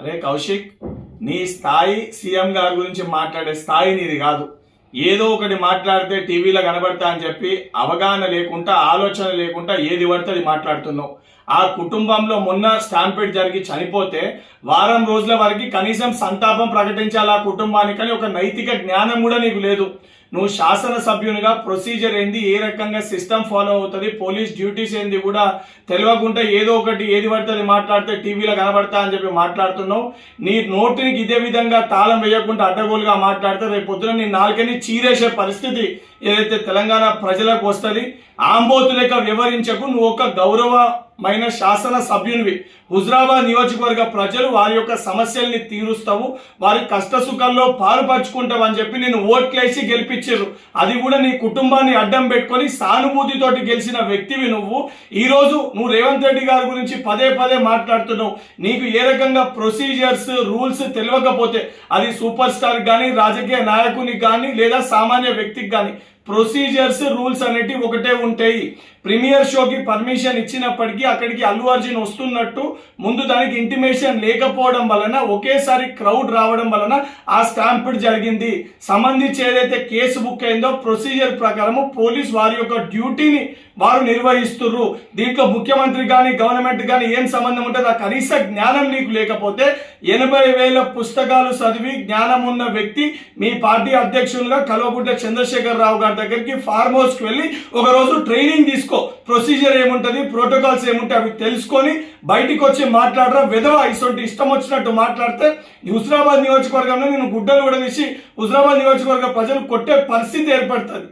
అరే కౌశిక్ నీ స్థాయి సీఎం గారి గురించి మాట్లాడే స్థాయి నీది కాదు. ఏదో ఒకటి మాట్లాడితే టీవీలో కనబడతా అని చెప్పి అవగాహన లేకుండా ఆలోచన లేకుండా ఏది పడితే అది మాట్లాడుతున్నావు. ఆ కుటుంబంలో మొన్న స్టాంపేట్ జరిగి చనిపోతే వారం రోజుల వరకు కనీసం సంతాపం ప్రకటించాలి ఆ కుటుంబానికి కానీ ఒక నైతిక జ్ఞానం కూడా నీకు లేదు. నువ్వు శాసనసభ్యునిగా ప్రొసీజర్ ఏంది ఏ రకంగా సిస్టమ్ ఫాలో అవుతుంది పోలీస్ డ్యూటీస్ ఏంది కూడా తెలియకుండా ఏదో ఒకటి ఏది పడుతుంది మాట్లాడితే టీవీలో కనబడతా అని చెప్పి మాట్లాడుతున్నావు. నీ నోటికి ఇదే విధంగా తాళం వేయకుండా అడ్డగోలుగా మాట్లాడితే రేపు పొద్దున నీ నాలుకని చీరేసే పరిస్థితి ఏదైతే తెలంగాణ ప్రజలకు వస్తుంది ఆంబోతు లెక్క వివరించకు నువ్వు ఒక గౌరవమైన శాసన సభ్యునివి. హుజరాబాద్ నియోజకవర్గ ప్రజలు వారి యొక్క సమస్యల్ని తీరుస్తావు వారి కష్ట సుఖాల్లో పాలు అని చెప్పి నేను ఓట్లేసి గెలిపించారు అది కూడా నీ కుటుంబాన్ని అడ్డం పెట్టుకొని సానుభూతితోటి గెలిచిన వ్యక్తివి నువ్వు. ఈరోజు నువ్వు రేవంత్ రెడ్డి గారి గురించి పదే పదే మాట్లాడుతున్నావు. నీకు ఏ రకంగా ప్రొసీజర్స్ రూల్స్ తెలియకపోతే అది సూపర్ స్టార్ కానీ రాజకీయ నాయకునికి కానీ లేదా సామాన్య వ్యక్తికి కానీ ప్రొసీజర్స్ రూల్స్ అనేటివి ఒకటే ఉంటాయి. ప్రీమియర్ షోకి పర్మిషన్ ఇచ్చినప్పటికీ అక్కడికి అల్లు అర్జున్ వస్తున్నట్టు ముందు దానికి ఇంటిమేషన్ లేకపోవడం వలన ఒకేసారి క్రౌడ్ రావడం వలన ఆ స్టాంపిడ్ జరిగింది. సంబంధించి ఏదైతే కేసు బుక్ అయిందో ప్రొసీజర్ ప్రకారము పోలీస్ వారి యొక్క డ్యూటీని వారు నిర్వహిస్తుర్రు. దీంట్లో ముఖ్యమంత్రి కానీ గవర్నమెంట్ కానీ ఏం సంబంధం ఉంటుంది ఆ కనీస జ్ఞానం నీకు లేకపోతే ఎనభై వేల పుస్తకాలు చదివి జ్ఞానం ఉన్న వ్యక్తి మీ పార్టీ అధ్యక్షులుగా కల్వకుంట్ల చంద్రశేఖర్ రావు గారి దగ్గరికి ఫార్మ్ హౌస్కి వెళ్ళి ఒక రోజు ట్రైనింగ్ తీసుకో. ప్రొసీజర్ ఏముంటుంది ప్రోటోకాల్స్ ఏముంటాయి అవి తెలుసుకొని బయటికి వచ్చి మాట్లాడరా. విధవ ఇటువంటి ఇష్టం వచ్చినట్టు మాట్లాడితే హుజరాబాద్ నియోజకవర్గంలో నేను గుడ్డలు కూడా తీసి హుజరాబాద్ నియోజకవర్గ ప్రజలు కొట్టే పరిస్థితి ఏర్పడుతుంది.